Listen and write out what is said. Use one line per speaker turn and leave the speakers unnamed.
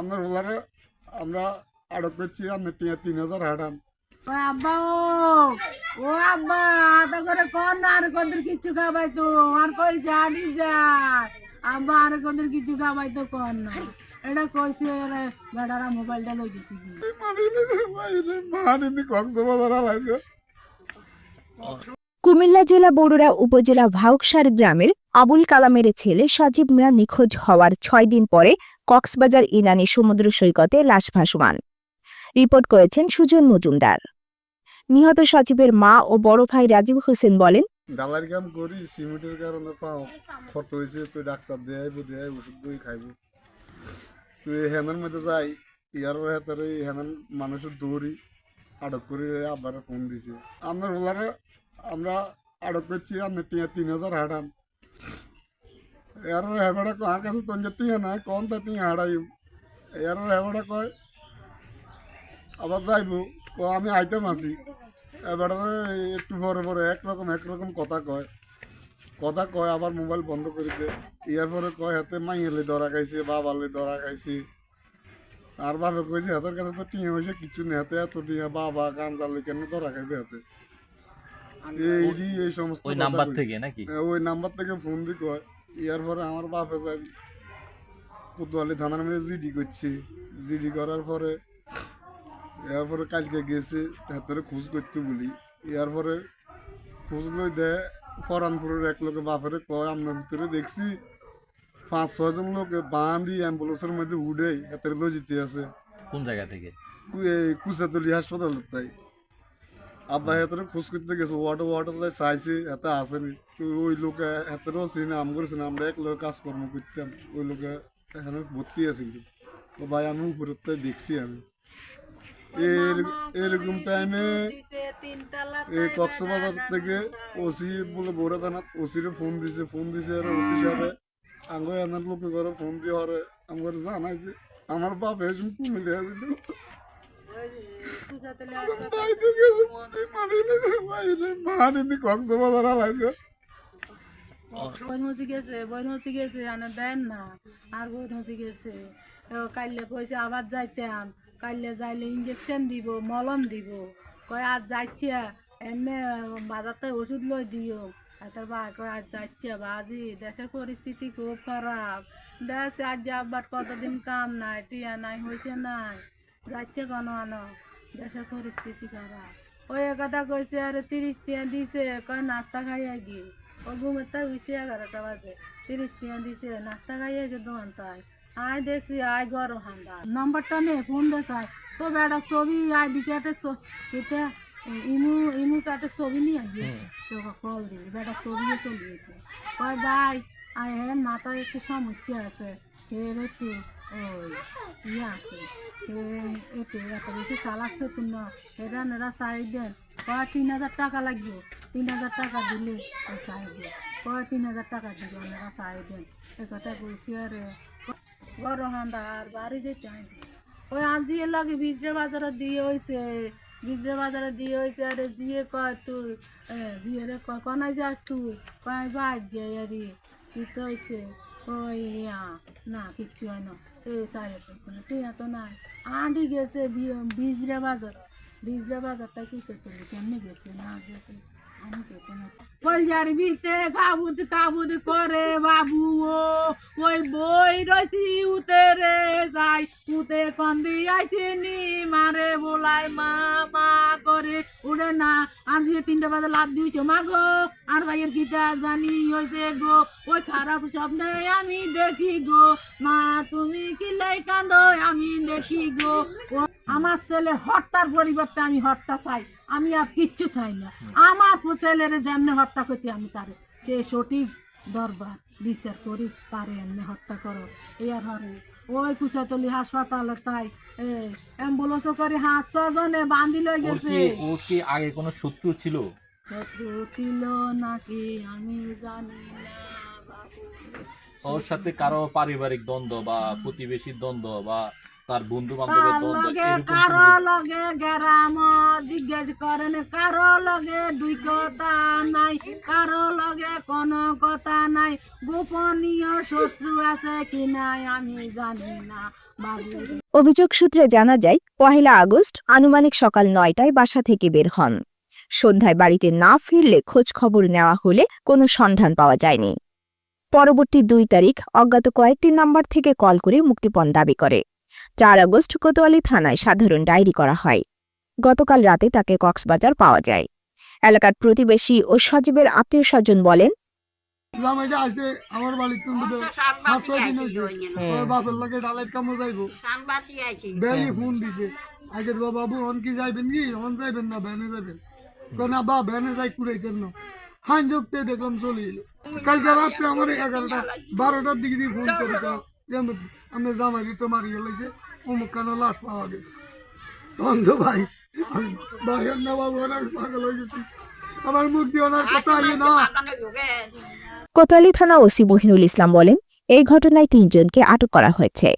আমরা ওলারে আমরা আড়ক করছি আমরা টিয়া তিন হাজার হাঁটান
ও আব্বা ও ও আব্বা করে কর না আর কদর কিচ্ছু খাবাই তো আর কই জানি যায় আব্বা আর কদর কিচ্ছু খাবাই তো কর না। এটা কইছে বেটারা মোবাইলটা লই
মানিনি কক্সবাজার
কুমিল্লা জেলা বড়ুরা উপজেলা ভাউকসার গ্রামের আবুল কালামের ছেলে সাজিব মিয়া নিখোঁজ হওয়ার ছয় দিন পরে কক্সবাজার ইনানি সমুদ্র সৈকতে লাশ ভাসমান। রিপোর্ট করেছেন সুজন মজুমদার। নিহত সচিবের মা ও বড় ভাই রাজীব হোসেন বলেন,
ডালার কাম করি, সিমেন্টের কারণে পাও, ক্ষত হয়েছে তুই ডাক্তার দেয়াইব দেয়াই ওষুধ দই খাইব। তুই হেনার মধ্যে যাই, ইয়ার হেতারে হেনার মানুষের দৌড়ি আটক করে আবার ফোন দিছে। ওলারে আমরা আটক করছি টিয়া তিন হাজার হাঁটান। এর হেবাটা কার কাছে তোর টিয়া নাই কম তা টিয়া হাঁটাই এর হেবাটা কয় আবার যাইব। ক আমি আইতেম আছি। এবারে একটু পরে পরে একরকম একরকম কথা কয়। কথা কয় আবার মোবাইল বন্ধ করে দে। ইয়ার পরে কয় হাতে মাইয়ালে ধরা খাইছে বাবালে ধরা খাইছে। আর বাবা কইছে হাতের কাছে তো টিয়া হয়েছে কিছু নেই হাতে এত টিয়া বাবা গান জানলে কেন ধরা খাইবে হাতে? এই এই সমস্ত
ওই নাম্বার। থেকে নাকি?
হ্যাঁ, ওই নাম্বার থেকে ফোন দি কয় ইয়ার পরে আমার বাপে যাই কোতোয়ালি থানার মধ্যে জিডি করছে। জিডি করার পরে এরপরে কালকে গেছে হাতের খোঁজ করতে বলি। ইয়ার পরে খোঁজ লই দেয় ফরানপুরের এক লোকে বাপেরে কয় আপনার ভিতরে দেখছি পাঁচ ছয়জন লোকে বাঁধি অ্যাম্বুলেন্সের মধ্যে উঠে হাতের লই যেতে আছে।
কোন জায়গা থেকে?
এই কুচাতলি হাসপাতাল তাই। আব্বা হাতের খোঁজ করতে গেছে ওয়াটার ওয়াটার চাইছে হাতে আসেনি তো ওই লোকে হাতেরও চিনে আম করেছে আমরা এক লোক কাজকর্ম করতাম ওই লোকে এখানে ভর্তি তো ভাই আমি দেখছি আমি। এর- এরকম টাইমে এই কক্সবাজার থেকে ওসি বলে বৌরা থানা ওসিরে ফোন দিছে ফোন দিছে আর ওসি সাহেব। আঙ্গো এনার লোকে ঘরে ফোন দিয়ে হরে আমার আমার বাপ এসে কুমিল্লে
আর আবার যাইতাম কাইলে যাইলে ইঞ্জেকশন দিব মলম দিব কয় আজ যাচ্ছে এনে বাজারতে ওষুধ লই দিও আর তার বা কয় আজ যাচ্ছে বাজি দেশের পরিস্থিতি খুব খারাপ দেশ আজ যাবার কতদিন কাম নাই টিয়া নাই হয়েছে নাই যাচ্ছে কোন আনো দেশের পরিস্থিতি খারাপ ওই কথা কইছে আরে তিরিশ টিয়া দিছে কয় নাস্তা খাইয়া গিয়ে ও ঘুমের তাই উঠছে এগারোটা বাজে। তিরিশ টিয়া দিছে নাস্তা খাইয়া যে দোকান তাই আয় দেখছি আয় গরম হান্দা নাম্বারটা নে ফোন দে চাই। তো বেটা ছবি আইডি কার্ডের এটা ইমু ইমু কার্ডের ছবি নিয়ে গিয়ে তোকে কল দিবি বেটা ছবিও চলিয়েছে কয় ভাই আয় হ্যাঁ মাথায় একটু সমস্যা আছে। এর একটু ওই ইয়ে আছে। এ একটু এত বেশি চালাকছে তুই না। এরা নেরা সাইড দেন। কয় তিন হাজার টাকা লাগবে? তিন হাজার টাকা দিলে ও সাইড দেন। কয় তিন হাজার টাকা দিবে ওনারা সাইড দেন? এ কথা কইছি আরে। বড় আর বাড়ি যেতে আইতে ওই আজি এর লাগে বিজরে বাজারে দিয়ে হইছে। বিজরে বাজারে দিয়ে হইছে আরে, জিয়ে কয় তুই? জিয়ে রে কয় কনাই যাস তুই? কয় বাজ যে আরে। কি তো হইছে? ওই না, কিচ্ছু হয় না। টিয়া তো নাই। আন্টি গেছে বিজরে বাজার। বিজরে বাজার তুলি কেমনি গেছে? না গেছে। আমি না। কাবুদ কাবুদ করে বাবু, ও। ওই বই রইছি উতে রে যাই। উতে কন্দি আইছে নি মারে বলাই মা মা করে। উড়ে না। আজকে তিনটে বাজে লাভ দিয়েছ। মা গো, আর ভাইয়ের গীতা জানি হয়েছে গো ওই খারাপ স্বপ্নে আমি দেখি গো। মা তুমি কি লাই কান্দো আমি দেখি গো। আমার ছেলে হত্যার পরিবর্তে আমি হত্যা চাই আমি আর কিচ্ছু চাই না। আমার ছেলের যেমনি হত্যা করছি আমি তারে। সে সঠিক দরবার বিচার করি তারে এমনি হত্যা করো। এই আর হরে। ওই কুচাতলি হাসপাতালে তাই এই অ্যাম্বুলেন্সও করে হাত ছজনে লই
ওর
গেছে।
ওর কি আগে কোনো শত্রু ছিল?
শত্রু ছিল নাকি আমি জানি না
ওর সাথে কারও পারিবারিক দ্বন্দ্ব বা প্রতিবেশীর দ্বন্দ্ব বা তার বন্ধু বান্ধবের দ্বন্দ্ব
লগে কারও
কোনো-
লগে গেরাম জিজ্ঞেস করেন কারও লগে দুই কথা নাই কারও লগে কোনো কথা নাই গোপনীয় শত্রু আছে কি নাই আমি জানি না
অভিযোগ সূত্রে জানা যায় পহেলা আগস্ট আনুমানিক সকাল নয়টায় বাসা থেকে বের হন। সন্ধ্যায় বাড়িতে না ফিরলে খোঁজ খবর নেওয়া হলে কোনো সন্ধান পাওয়া যায়নি। পরবর্তী দুই তারিখ অজ্ঞাত কয়েকটি নাম্বার থেকে কল করে মুক্তিপণ দাবি করে। চার আগস্ট কোতোয়ালি থানায় সাধারণ ডায়েরি করা হয়। গতকাল রাতে তাকে কক্সবাজার পাওয়া যায়। এলাকার প্রতিবেশী ও সজীবের আত্মীয় স্বজন বলেন
আমার বাড়ির বাপের ডালের কামো যাইবো। ফোন দিছে। আগের বাবু অন কি যাইবেন কি? অন যাইবেন না ভ্যানে যাবেন বা ভ্যানে যাই কুড়াইতেন না? হান যোগতে দেখলাম চলে এলো। কালকে রাত্রে আমার এগারোটা বারোটার দিকে দিয়ে ফোন করে জামাই তো লাগছে অমুক কেন লাশ পাওয়া গেছে? তখন তো ভাই ভাইয়ের না বাবু অনেক পাগল হয়ে গেছি। আমার মুখ দিয়ে ওনার কথা না।
কোতোয়ালি থানা ওসি মহিনুল ইসলাম বলেন এই ঘটনায় তিনজনকে আটক করা হয়েছে।